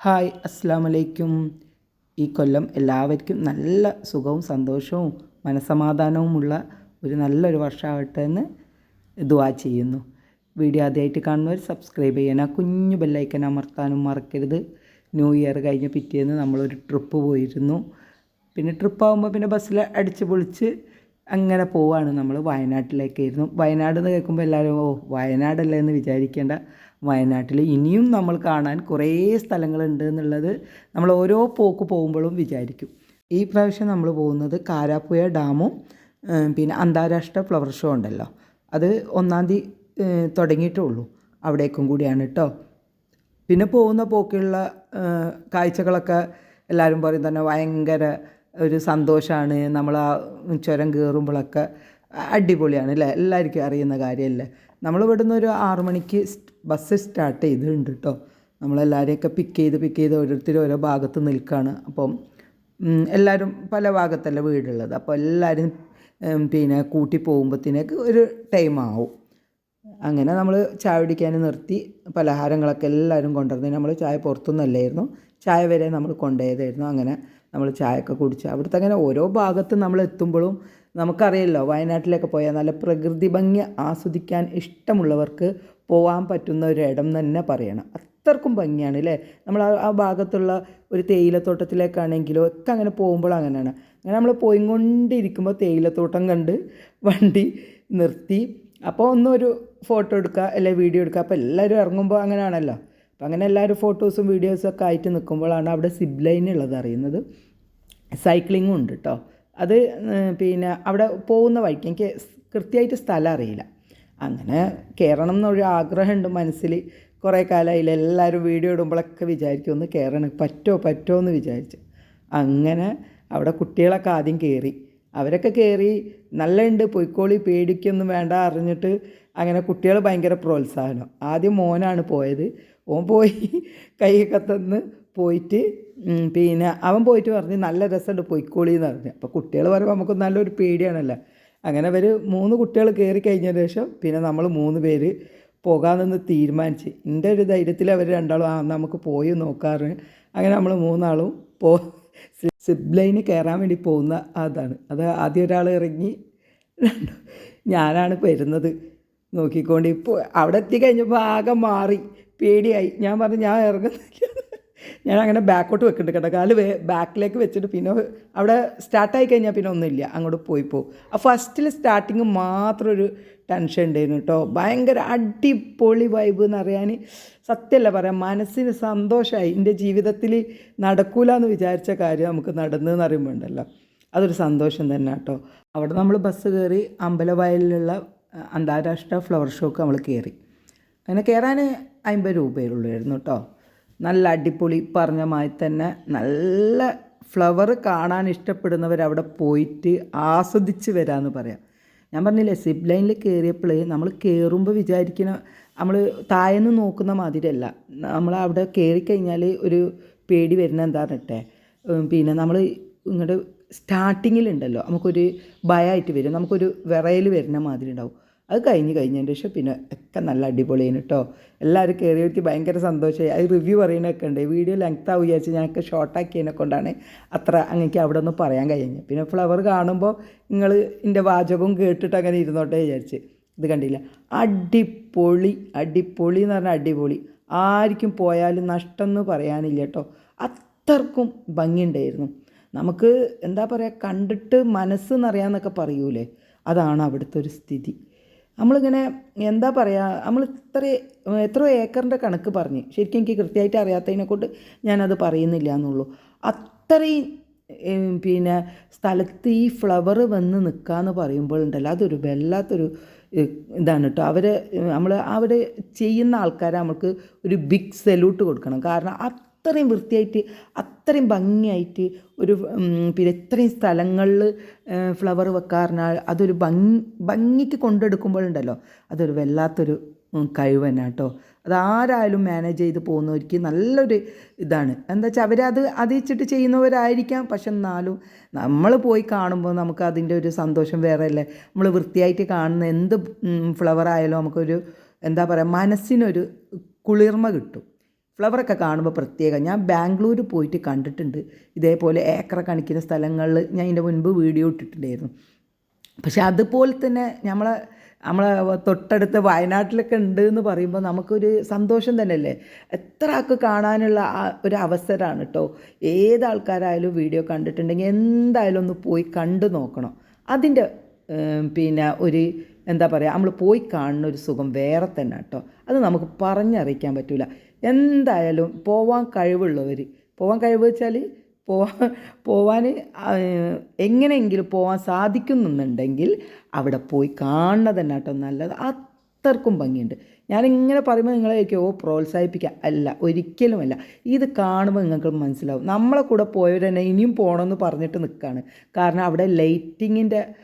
Hi അസ്സാം വലൈക്കും ഈ കൊല്ലം എല്ലാവർക്കും നല്ല സുഖവും സന്തോഷവും മനസമാധാനവുമുള്ള ഒരു നല്ലൊരു വർഷമാവട്ടെ എന്ന് ദുവാ ചെയ്യുന്നു. വീഡിയോ ആദ്യമായിട്ട് കാണുന്നവർ സബ്സ്ക്രൈബ് ചെയ്യണം. ആ കുഞ്ഞു ബെല്ലൈക്കൻ അമർത്താനും മറക്കരുത്. ന്യൂ ഇയർ കഴിഞ്ഞ പിറ്റേന്ന് നമ്മളൊരു ട്രിപ്പ് പോയിരുന്നു. പിന്നെ ട്രിപ്പ് ആകുമ്പോൾ പിന്നെ ബസ്സിൽ അടിച്ച് പൊളിച്ച് അങ്ങനെ പോവാണ് നമ്മൾ വയനാട്ടിലേക്കായിരുന്നു. വയനാട് എന്ന് കേൾക്കുമ്പോൾ എല്ലാവരും ഓ വയനാടല്ലേ? എന്ന് വിചാരിക്കേണ്ട വയനാട്ടിൽ ഇനിയും നമ്മൾ കാണാൻ കുറേ സ്ഥലങ്ങളുണ്ട് എന്നുള്ളത് നമ്മൾ ഓരോ പോക്ക് പോകുമ്പോഴും വിചാരിക്കും. ഈ പ്രാവശ്യം നമ്മൾ പോകുന്നത് കാരാപ്പുഴ ഡാമും പിന്നെ അന്താരാഷ്ട്ര ഫ്ലവർ ഷോ ഉണ്ടല്ലോ. അത് ഒന്നാം തീയതി തുടങ്ങിയിട്ടേ ഉള്ളൂ. അവിടേക്കും കൂടിയാണ് കേട്ടോ പിന്നെ പോകുന്ന പോക്കുള്ള കാഴ്ചകളൊക്കെ എല്ലാവരും പറയും തന്നെ ഭയങ്കര ഒരു സന്തോഷമാണ് നമ്മൾ ആ ചുരം കയറുമ്പോഴൊക്കെ അടിപൊളിയാണ് അല്ലേ എല്ലാവർക്കും അറിയുന്ന കാര്യമല്ലേ? നമ്മൾ ഇവിടുന്ന് ഒരു ആറു മണിക്ക് സ്റ്റ് ബസ് സ്റ്റാർട്ട് ചെയ്തിട്ടുണ്ട് കേട്ടോ നമ്മളെല്ലാവരെയൊക്കെ പിക്ക് ചെയ്ത് പിക്ക് ചെയ്ത് ഓരോരുത്തർ ഓരോ ഭാഗത്ത് നിൽക്കുകയാണ് അപ്പം എല്ലാവരും പല ഭാഗത്തല്ല വീടുള്ളത്. അപ്പോൾ എല്ലാവരും പിന്നെ കൂട്ടി പോകുമ്പോഴത്തേക്ക് ഒരു ടൈം ആവും. അങ്ങനെ നമ്മൾ ചായ കുടിക്കാൻ നിർത്തി. പലഹാരങ്ങളൊക്കെ എല്ലാവരും കൊണ്ടുവന്ന് നമ്മൾ ചായ പുറത്തുനിന്നല്ലായിരുന്നു ചായ വരെ നമ്മൾ കൊണ്ടുപോയതായിരുന്നു. അങ്ങനെ നമ്മൾ ചായയൊക്കെ കുടിച്ച് അവിടുത്തെ അങ്ങനെ ഓരോ ഭാഗത്ത് നമ്മൾ എത്തുമ്പോഴും നമുക്കറിയാമല്ലോ വയനാട്ടിലൊക്കെ പോയാൽ നല്ല പ്രകൃതി ഭംഗി ആസ്വദിക്കാൻ ഇഷ്ടമുള്ളവർക്ക് പോകാൻ പറ്റുന്ന ഒരു ഇടം തന്നെ പറയണം. അത്രക്കും ഭംഗിയാണ് അല്ലേ നമ്മൾ ആ ഭാഗത്തുള്ള ഒരു തേയിലത്തോട്ടത്തിലേക്കാണെങ്കിലും ഒക്കെ അങ്ങനെ പോകുമ്പോൾ അങ്ങനെയാണ്. അങ്ങനെ നമ്മൾ പോയിക്കൊണ്ടിരിക്കുമ്പോൾ തേയിലത്തോട്ടം കണ്ട് വണ്ടി നിർത്തി. അപ്പോൾ ഒന്നൊരു ഫോട്ടോ എടുക്കുക അല്ലെ വീഡിയോ എടുക്കുക അപ്പോൾ എല്ലാവരും ഇറങ്ങുമ്പോൾ അങ്ങനെയാണല്ലോ. അപ്പോൾ അങ്ങനെ എല്ലാവരും ഫോട്ടോസും വീഡിയോസും ഒക്കെ ആയിട്ട് നിൽക്കുമ്പോഴാണ് അവിടെ സിബ് ലൈൻ ഉള്ളത് അറിയുന്നത്. സൈക്ലിങ്ങും ഉണ്ട് കേട്ടോ അത് പിന്നെ അവിടെ പോകുന്ന വഴിക്ക് എനിക്ക് കൃത്യമായിട്ട് സ്ഥലം അറിയില്ല. അങ്ങനെ കയറണം എന്നൊരു ആഗ്രഹമുണ്ട് മനസ്സിൽ. കുറേ കാലമായില്ല എല്ലാവരും വീഡിയോ ഇടുമ്പോഴൊക്കെ വിചാരിക്കും ഒന്ന് കയറണം പറ്റോ പറ്റോ എന്ന് വിചാരിച്ചു. അങ്ങനെ അവിടെ കുട്ടികളൊക്കെ ആദ്യം കയറി അവരൊക്കെ കയറി നല്ലുണ്ട് പൊയ്ക്കോളി പേടിക്കൊന്നും വേണ്ട അറിഞ്ഞിട്ട് അങ്ങനെ കുട്ടികൾ ഭയങ്കര പ്രോത്സാഹനം. ആദ്യം മോനാണ് പോയത്. ഓൻ പോയി കൈയൊക്കെ തന്ന് പോയിട്ട് പിന്നെ അവൻ പോയിട്ട് പറഞ്ഞ് നല്ല രസമുണ്ട് പൊയ്ക്കോളി എന്ന് പറഞ്ഞു. അപ്പോൾ കുട്ടികൾ പറയുമ്പോൾ നമുക്ക് നല്ലൊരു പേടിയാണല്ലോ. അങ്ങനെ അവർ മൂന്ന് കുട്ടികൾ കയറി കഴിഞ്ഞതിന് ശേഷം പിന്നെ നമ്മൾ മൂന്ന് പേര് പോകാമെന്ന് തീരുമാനിച്ച്. എന്റെ ഒരു ധൈര്യത്തിൽ അവർ രണ്ടാളും ആ നമുക്ക് പോയി നോക്കാറ്. അങ്ങനെ നമ്മൾ മൂന്നാളും പോ സിബ് ലൈന് കയറാൻ വേണ്ടി പോകുന്ന അതാണ്. അത് ആദ്യം ഒരാൾ ഇറങ്ങി ഞാനാണ് വരുന്നത്. നോക്കിക്കൊണ്ട് ഇപ്പോൾ അവിടെ എത്തിക്കഴിഞ്ഞപ്പോൾ ആകെ മാറി പേടിയായി. ഞാൻ പറഞ്ഞു ഞാൻ ഇറങ്ങുന്നില്ല. ഞാൻ അങ്ങനെ ബാക്കോട്ട് വെക്കുന്നുണ്ട് കേട്ടോ. കാൽ ബാക്കിലേക്ക് വെച്ചിട്ട് പിന്നെ അവിടെ സ്റ്റാർട്ടായി കഴിഞ്ഞാൽ പിന്നെ ഒന്നുമില്ല. അങ്ങോട്ട് പോയി പോകും ആ ഫസ്റ്റിൽ സ്റ്റാർട്ടിങ് മാത്രം ഒരു ടെൻഷൻ ഉണ്ടായിരുന്നു കേട്ടോ. ഭയങ്കര അടിപൊളി വൈബ് എന്ന് അറിയാൻ സത്യമല്ല പറയാം മനസ്സിന് സന്തോഷമായി എന്റെ ജീവിതത്തിൽ നടക്കൂല എന്ന് വിചാരിച്ച കാര്യം നമുക്ക് നടന്നു എന്ന് അറിയുമ്പോൾ ഉണ്ടല്ലോ അതൊരു സന്തോഷം തന്നെ കേട്ടോ. അവിടെ നമ്മൾ ബസ് കയറി അമ്പലവയലിലുള്ള അന്താരാഷ്ട്ര ഫ്ലവർ ഷോക്ക് നമ്മൾ കയറി അങ്ങനെ കയറാൻ അമ്പത് രൂപയുള്ളായിരുന്നു കേട്ടോ. നല്ല അടിപൊളി പറഞ്ഞ മാതിരി തന്നെ. നല്ല ഫ്ലവർ കാണാൻ ഇഷ്ടപ്പെടുന്നവർ അവിടെ പോയിട്ട് ആസ്വദിച്ച് വരാമെന്ന് പറയാം. ഞാൻ പറഞ്ഞില്ലേ സിബ് ലൈനിൽ കയറിയപ്പോൾ നമ്മൾ കയറുമ്പോൾ വിചാരിക്കുന്ന നമ്മൾ തായെന്ന് നോക്കുന്ന മാതിരിയല്ല. നമ്മൾ അവിടെ കയറിക്കഴിഞ്ഞാൽ ഒരു പേടി വരുന്ന എന്താണെന്നിട്ടെ പിന്നെ നമ്മൾ ഇങ്ങോട്ട് സ്റ്റാർട്ടിങ്ങിലുണ്ടല്ലോ നമുക്കൊരു ഭയമായിട്ട് വരും. നമുക്കൊരു വിറയൽ വരുന്ന മാതിരി ഉണ്ടാവും അത് കഴിഞ്ഞ് കഴിഞ്ഞതിന്റെ ശേഷം പിന്നെ ഒക്കെ നല്ല അടിപൊളിയാണ് കേട്ടോ. എല്ലാവരും കയറി വരുത്തി ഭയങ്കര സന്തോഷമായി. അത് റിവ്യൂ പറയണൊക്കെ ഉണ്ട്. വീഡിയോ ലെങ്ത് ആവുക വിചാരിച്ച് ഞങ്ങൾക്ക് ഷോർട്ടാക്കിയതിനെ കൊണ്ടാണ് അത്ര അങ്ങേക്ക് അവിടെ ഒന്ന് പറയാൻ കഴിഞ്ഞത്. പിന്നെ ഫ്ലവർ കാണുമ്പോൾ നിങ്ങൾ എന്റെ വാചകവും കേട്ടിട്ട് അങ്ങനെ ഇരുന്നോട്ടെ വിചാരിച്ച്. ഇത് കണ്ടില്ല. അടിപൊളി അടിപൊളി എന്ന് പറഞ്ഞാൽ അടിപൊളി. ആർക്കും പോയാലും നഷ്ടം എന്ന് പറയാനില്ല കേട്ടോ. അത്രക്കും ഭംഗിയുണ്ടായിരുന്നു നമുക്ക് എന്താ പറയുക കണ്ടിട്ട് മനസ്സ് നിറയാന്നൊക്കെ പറയൂലേ? അതാണ് അവിടുത്തെ ഒരു സ്ഥിതി. നമ്മളിങ്ങനെ എന്താ പറയുക നമ്മൾ ഇത്ര എത്ര ഏക്കറിന്റെ കണക്ക് പറഞ്ഞ്. ശരിക്കും എനിക്ക് കൃത്യമായിട്ട് അറിയാത്തതിനെ കൊണ്ട് ഞാനത് പറയുന്നില്ല എന്നുള്ളൂ അത്രയും പിന്നെ സ്ഥലത്ത് ഈ ഫ്ലവർ വന്ന് നിൽക്കാന്ന് പറയുമ്പോഴുണ്ടല്ലോ അതൊരു വല്ലാത്തൊരു ഇതാണ് കേട്ടോ. അവർ നമ്മൾ അവിടെ ചെയ്യുന്ന ആൾക്കാരെ നമുക്ക് ഒരു ബിഗ് സല്യൂട്ട് കൊടുക്കണം. കാരണം അത്രയും വൃത്തിയായിട്ട് അത്രയും ഭംഗിയായിട്ട് ഒരു പിന്നെ ഇത്രയും സ്ഥലങ്ങളിൽ ഫ്ലവർ വെക്കാറിനാൽ അതൊരു ഭംഗി ഭംഗിക്ക് കൊണ്ടെടുക്കുമ്പോഴുണ്ടല്ലോ അതൊരു വല്ലാത്തൊരു കഴിവ് തന്നെ കേട്ടോ. അതാരായാലും മാനേജ് ചെയ്ത് പോകുന്നവർക്ക് നല്ലൊരു ഇതാണ്. എന്താ വെച്ചാൽ അവരത് അതിച്ചിട്ട് ചെയ്യുന്നവരായിരിക്കാം പക്ഷെ എന്നാലും നമ്മൾ പോയി കാണുമ്പോൾ നമുക്ക് അതിന്റെ ഒരു സന്തോഷം വേറെ അല്ലേ നമ്മൾ വൃത്തിയായിട്ട് കാണുന്ന എന്ത് ഫ്ലവർ ആയാലും നമുക്കൊരു എന്താ പറയുക മനസ്സിനൊരു കുളിർമ കിട്ടും. ഫ്ലവറൊക്കെ കാണുമ്പോൾ പ്രത്യേകം. ഞാൻ ബാംഗ്ലൂർ പോയിട്ട് കണ്ടിട്ടുണ്ട്. ഇതേപോലെ ഏക്കറ കണക്കിന് സ്ഥലങ്ങളിൽ ഞാൻ ഇതിന്റെ മുൻപ് വീഡിയോ ഇട്ടിട്ടുണ്ടായിരുന്നു. പക്ഷേ അതുപോലെ തന്നെ നമ്മളെ നമ്മളെ തൊട്ടടുത്ത് വയനാട്ടിലൊക്കെ ഉണ്ട് എന്ന് പറയുമ്പോൾ നമുക്കൊരു സന്തോഷം തന്നെയല്ലേ? എത്ര ആൾക്ക് കാണാനുള്ള ഒരു അവസരമാണ് കേട്ടോ ഏത് ആൾക്കാരായാലും വീഡിയോ കണ്ടിട്ടുണ്ടെങ്കിൽ എന്തായാലും ഒന്ന് പോയി കണ്ടു നോക്കണം. അതിന്റെ പിന്നെ ഒരു എന്താ പറയുക നമ്മൾ പോയി കാണുന്ന ഒരു സുഖം വേറെ തന്നെ കേട്ടോ അത് നമുക്ക് പറഞ്ഞറിയിക്കാൻ പറ്റില്ല എന്തായാലും പോവാൻ കഴിവുള്ളവർ പോവാൻ കഴിവ് വെച്ചാൽ പോവാൻ പോവാൻ എങ്ങനെയെങ്കിലും പോവാൻ സാധിക്കുന്നുണ്ടെങ്കിൽ അവിടെ പോയി കാണുന്നത് കേട്ടോ നല്ലത്. അത്രക്കും ഭംഗിയുണ്ട്. ഞാനിങ്ങനെ പറയുമ്പോൾ ഓ പ്രോത്സാഹിപ്പിക്കുക അല്ല ഒരിക്കലുമല്ല. ഇത് കാണുമ്പോൾ നിങ്ങൾക്ക് മനസ്സിലാവും. നമ്മളെ കൂടെ പോയവർ തന്നെ ഇനിയും പോകണമെന്ന് പറഞ്ഞിട്ട് നിൽക്കുകയാണ് കാരണം അവിടെ ലൈറ്റിങ്ങിന്റെ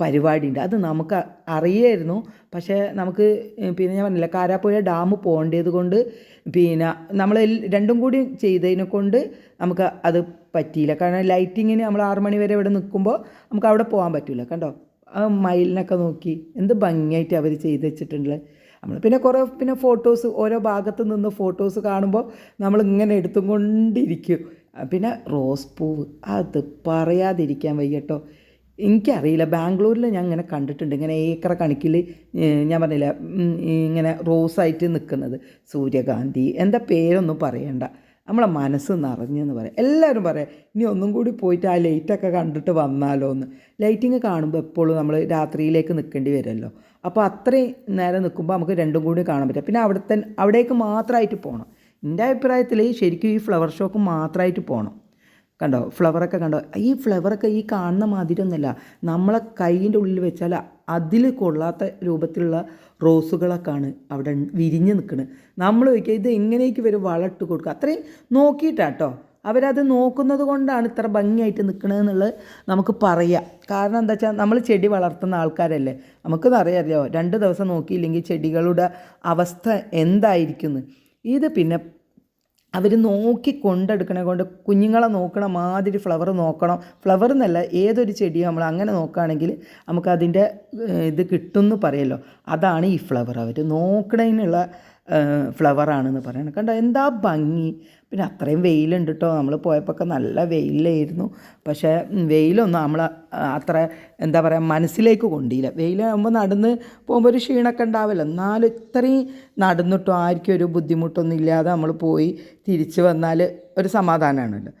പരിപാടിയുണ്ട്. അത് നമുക്ക് അറിയായിരുന്നു. പക്ഷേ നമുക്ക് പിന്നെ ഞാൻ പറഞ്ഞില്ല കാരാപ്പുഴ ഡാം പോകേണ്ടത് കൊണ്ട് പിന്നെ നമ്മൾ രണ്ടും കൂടി ചെയ്തതിനെ കൊണ്ട് നമുക്ക് അത് പറ്റിയില്ല. കാരണം ലൈറ്റിങ്ങിന് നമ്മൾ ആറ് മണി വരെ ഇവിടെ നിൽക്കുമ്പോൾ നമുക്ക് അവിടെ പോകാൻ പറ്റില്ല കണ്ടോ? ആ മയിലിനൊക്കെ നോക്കി എന്ത് ഭംഗിയായിട്ട് അവർ ചെയ്ത് വെച്ചിട്ടുണ്ട്. നമ്മൾ പിന്നെ കുറേ പിന്നെ ഫോട്ടോസ് ഓരോ ഭാഗത്ത് നിന്ന് ഫോട്ടോസ് കാണുമ്പോൾ നമ്മൾ ഇങ്ങനെ എടുത്തും കൊണ്ടിരിക്കും. പിന്നെ റോസ് പൂവ് അത് പറയാതിരിക്കാൻ വയ്യട്ടോ എനിക്കറിയില്ല. ബാംഗ്ലൂരിൽ ഞാൻ ഇങ്ങനെ കണ്ടിട്ടുണ്ട്. ഇങ്ങനെ ഏക്കറ കണക്കിൽ ഞാൻ പറഞ്ഞില്ല ഇങ്ങനെ റോസായിട്ട് നിൽക്കുന്നത് സൂര്യകാന്തി എന്താ പേരൊന്നും പറയണ്ട. നമ്മളെ മനസ്സ് നിറഞ്ഞെന്ന് പറയാം. എല്ലാവരും പറയാം ഇനി ഒന്നും കൂടി പോയിട്ട് ആ ലൈറ്റൊക്കെ കണ്ടിട്ട് വന്നാലോ എന്ന് ലൈറ്റിങ് കാണുമ്പോൾ എപ്പോഴും നമ്മൾ രാത്രിയിലേക്ക് നിൽക്കേണ്ടി വരുമല്ലോ. അപ്പോൾ അത്രയും നേരം നിൽക്കുമ്പോൾ നമുക്ക് രണ്ടും കൂടി കാണാൻ പറ്റും. പിന്നെ അവിടെ തന്നെ അവിടേക്ക് മാത്രമായിട്ട് പോകണം എന്റെ അഭിപ്രായത്തിൽ ശരിക്കും ഈ ഫ്ലവർ ഷോക്ക് മാത്രമായിട്ട് പോകണം കണ്ടോ? ഫ്ലവറൊക്കെ കണ്ടോ? ഈ ഫ്ലവറൊക്കെ ഈ കാണുന്ന മാതിരിയൊന്നുമല്ല. നമ്മളെ കൈയിന്റെ ഉള്ളിൽ വെച്ചാൽ അതിൽ കൊള്ളാത്ത രൂപത്തിലുള്ള റോസുകളൊക്കെയാണ് അവിടെ വിരിഞ്ഞ് നിൽക്കുന്നത് നമ്മൾ ചോദിക്കുക ഇത് എങ്ങനെയൊക്കെ വരും വളട്ട് കൊടുക്കുക. അത്രയും നോക്കിയിട്ടാട്ടോ അവരത് നോക്കുന്നത് കൊണ്ടാണ് ഇത്ര ഭംഗിയായിട്ട് നിൽക്കണതെന്നുള്ളത് നമുക്ക് പറയാം. കാരണം എന്താ വെച്ചാൽ നമ്മൾ ചെടി വളർത്തുന്ന ആൾക്കാരല്ലേ? നമുക്കത് അറിയാമല്ലോ. രണ്ട് ദിവസം നോക്കിയില്ലെങ്കിൽ ചെടികളുടെ അവസ്ഥ എന്തായിരിക്കുന്നു ഇത് പിന്നെ അവർ നോക്കി കൊണ്ടെടുക്കണ കൊണ്ട് കുഞ്ഞുങ്ങളെ നോക്കണ മാതിരി ഫ്ലവർ നോക്കണം. ഫ്ലവർ എന്നല്ല ഏതൊരു ചെടിയും നമ്മൾ അങ്ങനെ നോക്കുകയാണെങ്കിൽ നമുക്കതിന്റെ ഇത് കിട്ടുമെന്ന് പറയല്ലോ. അതാണ് ഈ ഫ്ലവർ അവർ നോക്കണതിനുള്ള ഫ്ലവറാണെന്ന് പറയണം. കണ്ടോ എന്താ ഭംഗി? പിന്നെ അത്രയും വെയിലുണ്ട് കേട്ടോ നമ്മൾ പോയപ്പോഴൊക്കെ നല്ല വെയിലായിരുന്നു. പക്ഷേ വെയിലൊന്നും നമ്മൾ അത്ര എന്താ പറയുക മനസ്സിലേക്ക് കൊണ്ടില്ല വെയിലാകുമ്പോൾ നടന്ന് പോകുമ്പോൾ ഒരു ക്ഷീണമൊക്കെ ഉണ്ടാവില്ല. എന്നാലും ഇത്രയും നടന്നിട്ടും ആർക്കും ഒരു ബുദ്ധിമുട്ടൊന്നും ഇല്ലാതെ നമ്മൾ പോയി തിരിച്ച് വന്നാൽ ഒരു സമാധാനമാണല്ലോ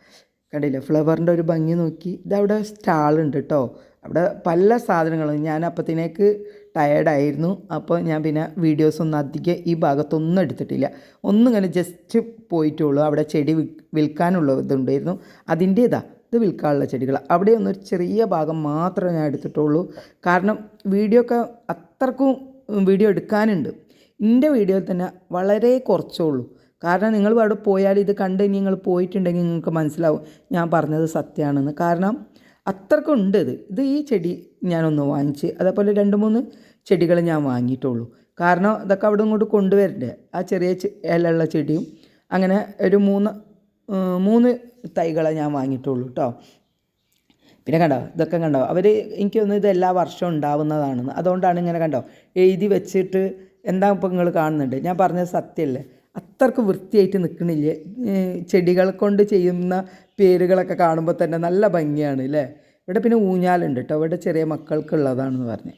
കണ്ടില്ലേ ഫ്ലവറിന്റെ ഒരു ഭംഗി നോക്കി. ഇതവിടെ സ്റ്റാളുണ്ട് കേട്ടോ അവിടെ പല സാധനങ്ങളും. ഞാൻ അപ്പത്തിനേക്ക് ടയേർഡായിരുന്നു അപ്പോൾ ഞാൻ പിന്നെ വീഡിയോസൊന്നും അധികം ഈ ഭാഗത്തൊന്നും എടുത്തിട്ടില്ല. ഒന്നും ഇങ്ങനെ ജസ്റ്റ് പോയിട്ടുള്ളൂ. അവിടെ ചെടി വിൽ വിൽക്കാനുള്ള ഇതുണ്ടായിരുന്നു. അതിന്റേതാ ഇത് വിൽക്കാനുള്ള ചെടികൾ. അവിടെ ഒന്നൊരു ചെറിയ ഭാഗം മാത്രമേ ഞാൻ എടുത്തിട്ടുള്ളൂ. കാരണം വീഡിയോ ഒക്കെ അത്രക്കും വീഡിയോ എടുക്കാനുണ്ട്. എന്റെ വീഡിയോയിൽ തന്നെ വളരെ കുറച്ചേ ഉള്ളൂ. കാരണം നിങ്ങൾ അവിടെ പോയാൽ ഇത് കണ്ട് നിങ്ങൾ പോയിട്ടുണ്ടെങ്കിൽ നിങ്ങൾക്ക് മനസ്സിലാവും. ഞാൻ പറഞ്ഞത് സത്യമാണെന്ന്. കാരണം അത്രക്കും ഉണ്ട് ഇത്. ഇത് ഈ ചെടി ഞാനൊന്ന് വാങ്ങിച്ച് അതേപോലെ രണ്ട് മൂന്ന് ചെടികൾ ഞാൻ വാങ്ങിയിട്ടുള്ളൂ. കാരണം ഇതൊക്കെ അവിടെ ഇങ്ങോട്ട് കൊണ്ടുവരണ്ടേ? ആ ചെറിയ ഇലയുള്ള ചെടിയും അങ്ങനെ ഒരു മൂന്ന് മൂന്ന് തൈകളെ ഞാൻ വാങ്ങിയിട്ടുള്ളൂ കേട്ടോ പിന്നെ കണ്ടോ? ഇതൊക്കെ കണ്ടോ? അവർ എനിക്ക് തോന്നുന്നു ഇത് എല്ലാ വർഷവും ഉണ്ടാവുന്നതാണെന്ന് അതുകൊണ്ടാണ് ഇങ്ങനെ കണ്ടോ? എഴുതി വെച്ചിട്ട് എന്താ ഇപ്പം നിങ്ങൾ കാണുന്നുണ്ട്? ഞാൻ പറഞ്ഞത് സത്യമല്ലേ അത്രയ്ക്ക് വൃത്തിയായിട്ട് നിൽക്കണില്ലേ. ചെടികൾ കൊണ്ട് ചെയ്യുന്ന പേരുകളൊക്കെ കാണുമ്പോൾ തന്നെ നല്ല ഭംഗിയാണ് അല്ലേ ഇവിടെ പിന്നെ ഊഞ്ഞാലുണ്ട് കേട്ടോ ഇവിടെ ചെറിയ മക്കൾക്കുള്ളതാണെന്ന് പറഞ്ഞ്.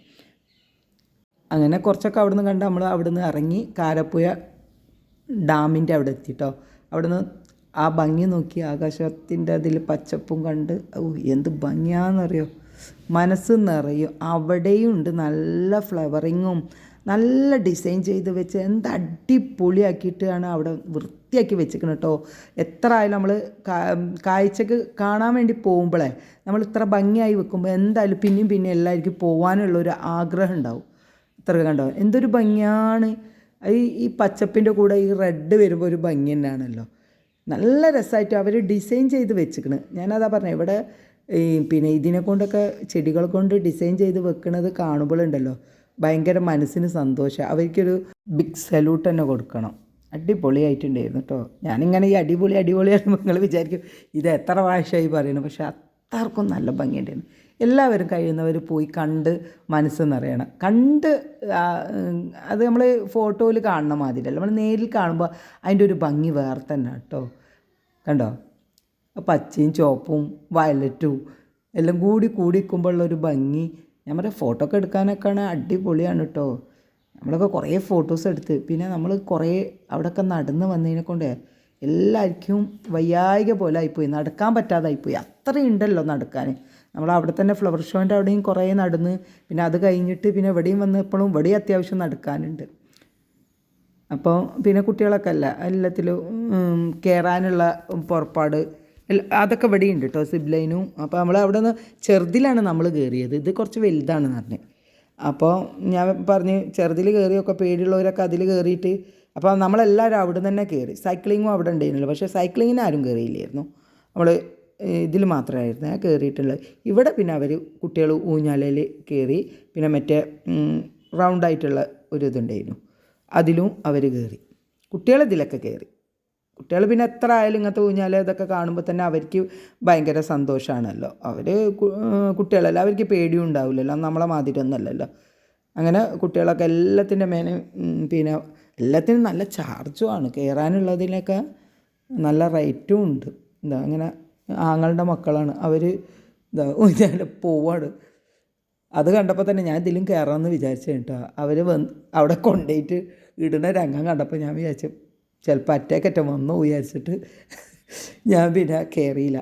അങ്ങനെ കുറച്ചൊക്കെ അവിടെ നിന്ന് കണ്ട് നമ്മൾ അവിടെ നിന്ന് ഇറങ്ങി കാരപ്പുഴ ഡാമിന്റെ അവിടെ എത്തി കേട്ടോ അവിടെ നിന്ന് ആ ഭംഗി നോക്കി ആകാശത്തിന്റെ അതിൽ പച്ചപ്പും കണ്ട് ഓ എന്ത് ഭംഗിയാണെന്നറിയോ? മനസ്സ് നിറയും. അവിടെയും ഉണ്ട് നല്ല ഫ്ലവറിങ്ങും നല്ല ഡിസൈൻ ചെയ്ത് വെച്ച് എന്ത് അടിപൊളിയാക്കിയിട്ടാണ് അവിടെ വൃത്തിയാക്കി വെച്ചിരിക്കുന്നത് കേട്ടോ. എത്ര ആയാലും നമ്മൾ കാഴ്ചക്ക് കാണാൻ വേണ്ടി പോകുമ്പോഴേ നമ്മൾ ഇത്ര ഭംഗിയായി വെക്കുമ്പോൾ എന്തായാലും പിന്നെയും പിന്നെ എല്ലാവർക്കും പോകാനുള്ള ഒരു ആഗ്രഹം ഉണ്ടാവും. ഇത്ര കണ്ടോ? എന്തൊരു ഭംഗിയാണ്. ഈ ഈ പച്ചപ്പിന്റെ കൂടെ ഈ റെഡ് വരുമ്പോൾ ഒരു ഭംഗി തന്നെയാണല്ലോ. നല്ല രസമായിട്ട് അവർ ഡിസൈൻ ചെയ്ത് വെച്ചിക്കണ് ഞാനതാ പറഞ്ഞത് ഇവിടെ പിന്നെ ഇതിനെ കൊണ്ടൊക്കെ ചെടികൾ കൊണ്ട് ഡിസൈൻ ചെയ്ത് വെക്കുന്നത് കാണുമ്പോഴുണ്ടല്ലോ ഭയങ്കര മനസ്സിന് സന്തോഷം. അവർക്കൊരു ബിഗ് സല്യൂട്ട് തന്നെ കൊടുക്കണം. അടിപൊളിയായിട്ടുണ്ടായിരുന്നു കേട്ടോ ഞാനിങ്ങനെ ഈ അടിപൊളി അടിപൊളിയായിട്ട് നിങ്ങൾ വിചാരിക്കും ഇത് എത്ര പ്രാവശ്യമായി പറയുന്നു പക്ഷേ അത്രക്കും നല്ല ഭംഗിയുണ്ടായിരുന്നു. എല്ലാവരും കഴിയുന്നവർ പോയി കണ്ട് മനസ്സ് നിറയണം. കണ്ട് അത് നമ്മൾ ഫോട്ടോയിൽ കാണുന്ന മാതിരിയല്ല. നമ്മൾ നേരിൽ കാണുമ്പോൾ അതിന്റെ ഒരു ഭംഗി വേറെ തന്നെ കേട്ടോ കണ്ടോ? പച്ചയും ചുവപ്പും വയലറ്റും എല്ലാം കൂടി കൂടി നിൽക്കുമ്പോഴുള്ളൊരു ഭംഗി ഞാൻ പറയാം ഫോട്ടോ ഒക്കെ എടുക്കാനൊക്കെയാണ് അടിപൊളിയാണ് കേട്ടോ നമ്മളൊക്കെ കുറേ ഫോട്ടോസ് എടുത്ത് പിന്നെ നമ്മൾ കുറേ അവിടെയൊക്കെ നടന്ന് വന്നതിനെ കൊണ്ട് എല്ലാവർക്കും വയ്യായിക പോലെ ആയിപ്പോയി. നടക്കാൻ പറ്റാതായിപ്പോയി. അത്രയും ഉണ്ടല്ലോ നടക്കാൻ നമ്മൾ അവിടെ തന്നെ ഫ്ലവർ ഷോന്റെ അവിടെയും കുറേ നടന്ന് പിന്നെ അത് കഴിഞ്ഞിട്ട് പിന്നെ എവിടെയും വന്നപ്പോഴും ഇവിടെയും അത്യാവശ്യം നടക്കാനുണ്ട്. അപ്പോൾ പിന്നെ കുട്ടികളൊക്കെ അല്ല എല്ലാത്തിലും കയറാനുള്ള പുറപ്പാട് അതൊക്കെ ഇവിടെ ഉണ്ട് കേട്ടോ സിബ്ലൈനും. അപ്പോൾ നമ്മൾ അവിടെ നിന്ന് ചെറുതിലാണ് നമ്മൾ കയറിയത് ഇത് കുറച്ച് വലുതാണെന്ന് പറഞ്ഞു. അപ്പോൾ ഞാൻ പറഞ്ഞ് ചെറുതിൽ കയറിയൊക്കെ പേടിയുള്ളവരൊക്കെ അതിൽ കയറിയിട്ട് അപ്പോൾ നമ്മളെല്ലാവരും അവിടെ തന്നെ കയറി സൈക്ലിങ്ങും അവിടെ ഉണ്ടായിരുന്നല്ലോ. പക്ഷേ സൈക്ലിങ്ങിന് ആരും കയറിയില്ലായിരുന്നു നമ്മൾ ഇതിൽ മാത്രമായിരുന്നു കയറിയിട്ടുള്ളത് ഇവിടെ പിന്നെ അവർ കുട്ടികൾ ഊഞ്ഞാലയിൽ കയറി പിന്നെ മറ്റേ റൗണ്ടായിട്ടുള്ള ഒരു ഇതുണ്ടായിരുന്നു. അതിലും അവർ കയറി കുട്ടികൾ ഇതിലൊക്കെ കയറി കുട്ടികൾ പിന്നെ എത്ര ആയാലും ഇങ്ങനത്തെ ഊഞ്ഞാൽ ഇതൊക്കെ കാണുമ്പോൾ തന്നെ അവർക്ക് ഭയങ്കര സന്തോഷമാണല്ലോ അവർ കുട്ടികളല്ല അവർക്ക് പേടിയും ഉണ്ടാവില്ലല്ലോ. നമ്മളെ മാതിരി ഒന്നല്ലല്ലോ. അങ്ങനെ കുട്ടികളൊക്കെ എല്ലാത്തിന്റെ മേനെ പിന്നെ എല്ലാത്തിനും നല്ല ചാർജുമാണ് കയറാനുള്ളതിനൊക്കെ നല്ല റേറ്റും ഉണ്ട്. എന്താ അങ്ങനെ ആങ്ങളുടെ മക്കളാണ്. അവർ ഇതാ ഊഞ്ഞാൽ പോവാണ്. അത് കണ്ടപ്പോൾ തന്നെ ഞാൻ ഇതിലും കയറാമെന്ന് വിചാരിച്ചു കേട്ടോ. അവർ വന്ന് അവിടെ കൊണ്ടുപോയിട്ട് ഇടുന്ന രംഗം കണ്ടപ്പോൾ ഞാൻ വിചാരിച്ചു ചിലപ്പോൾ അറ്റേക്കറ്റം വന്നു വിചാരിച്ചിട്ട് ഞാൻ പിന്നെ കയറിയില്ല.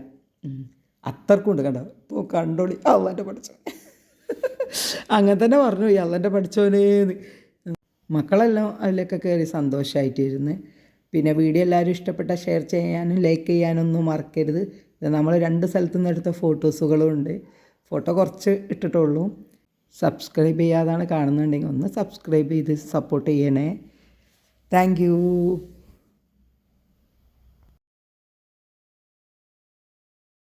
അത്രക്കുണ്ട് കണ്ടോ? ഇപ്പോൾ കണ്ടോളി. അള്ളന്റെ പഠിച്ചോ അങ്ങനെ തന്നെ പറഞ്ഞു. ഈ അള്ളന്റെ പഠിച്ചോനേന്ന് മക്കളെല്ലാം അതിലൊക്കെ കയറി സന്തോഷമായിട്ടിരുന്ന് പിന്നെ വീഡിയോ എല്ലാവരും ഇഷ്ടപ്പെട്ട ഷെയർ ചെയ്യാനും ലൈക്ക് ചെയ്യാനൊന്നും മറക്കരുത്. നമ്മൾ രണ്ട് സ്ഥലത്തു നിന്ന് എടുത്ത ഫോട്ടോസുകളും ഉണ്ട്. ഫോട്ടോ കുറച്ച് ഇട്ടിട്ടുള്ളൂ. സബ്സ്ക്രൈബ് ചെയ്യാതാണ് കാണുന്നുണ്ടെങ്കിൽ ഒന്ന് സബ്സ്ക്രൈബ് ചെയ്ത് സപ്പോർട്ട് ചെയ്യണേ. താങ്ക്